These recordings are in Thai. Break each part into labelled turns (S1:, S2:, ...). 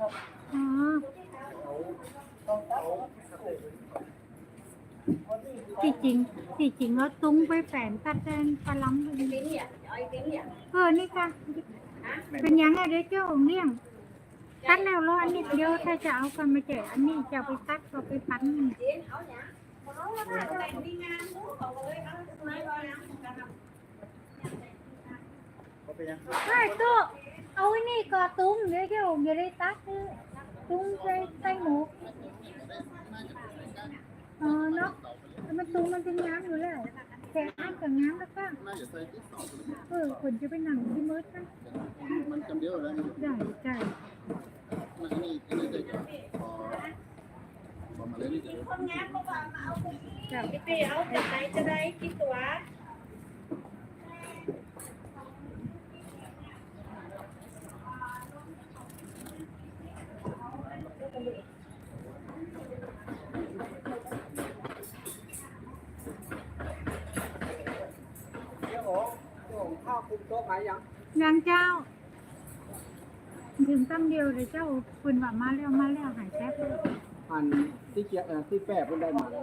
S1: อ๋อ
S2: เขาต้องเขา
S1: ที่จริงที่จริงเราตุ้งไปแฝนตัดแทนปลาล้ำเลยเออนี่ค่ะ เป็นยังไงเด้อเจ้าองค์เลี้ยงตัดแล้วรออันนี้เดียวถ้าจะเอากันมาแจกอันนี้จะเอาไปตัดก็ไปปั้น
S3: đến áo nhá áo là cái này đi ngang xuống cầu ơi áo máy coi nè
S2: เขาไปยัง
S1: ใช่ตั
S4: Awin ni ko tum dia ke
S1: um jadi tak tum
S4: tay tay mu. Ờ nó nó tum nó chính nhám rồi đấy. À? Xe ăn cả nhám đó các. Ừ, quần
S3: cho bên nặng đi mới đó. Giải
S1: cải. Chẳng
S3: cái tiêu, cái này cho đây, cái quả.
S2: คุมโต๊ะไหมยัง
S1: ยังเจ้าถึงตั้งเดียวเลยเจ้าคุณว่ามาแล้วมาแล้วหายแป๊บเลย
S2: อันที่เกียร์ที่แปะเพิ่นได้มาแล้ว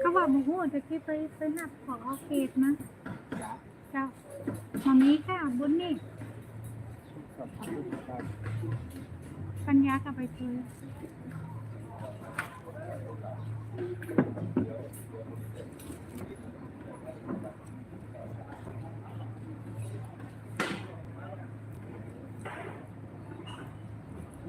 S1: เขาว่าโมโหจะคิดไปไปนับขอเอาเกตนะ
S2: จ้ะ
S1: เจ้ามามีค่ะบุญนี่
S2: ครับครับ
S1: ปัญญากับไปเจอ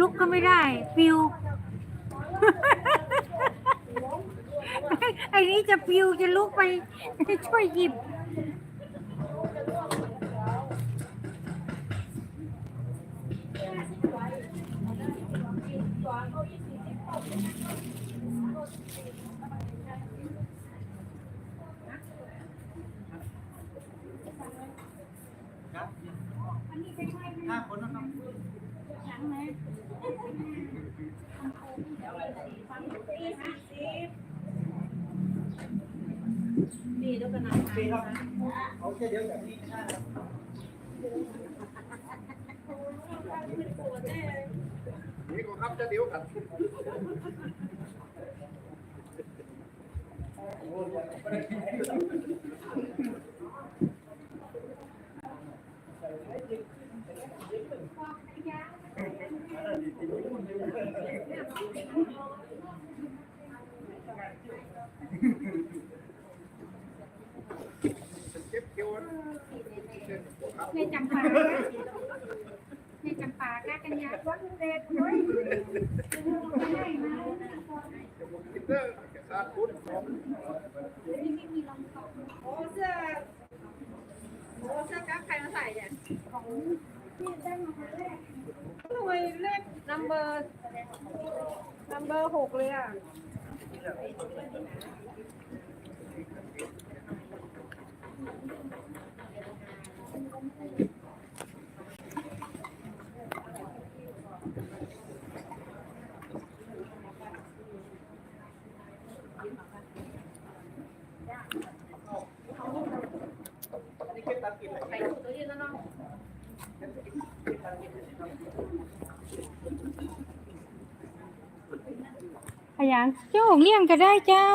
S1: ลุกก็ไม่ได้ฟิว ไอ้นี้จะฟิวจะลุกไปช่วยหยิบ
S2: ห้าคนนะครับ
S3: đi đâu cần
S2: ปีครับเอาแค่เดียวแบบนี้ห้าครับนี่ก็ครับจะเดียวกัน
S1: ในจำปาในจำปาก้ากันยาวัดเด็ดน้ยไม่ได้มา
S3: ô xưa ô xưa các khai nó xài vậy rồi lên number number หกเลยอะ
S2: นี่เก็บตัดกินอ นัมเบอร์
S3: หกเลยอะ
S1: ขยันเจ้าเลี่ยงก็ได้เจ้า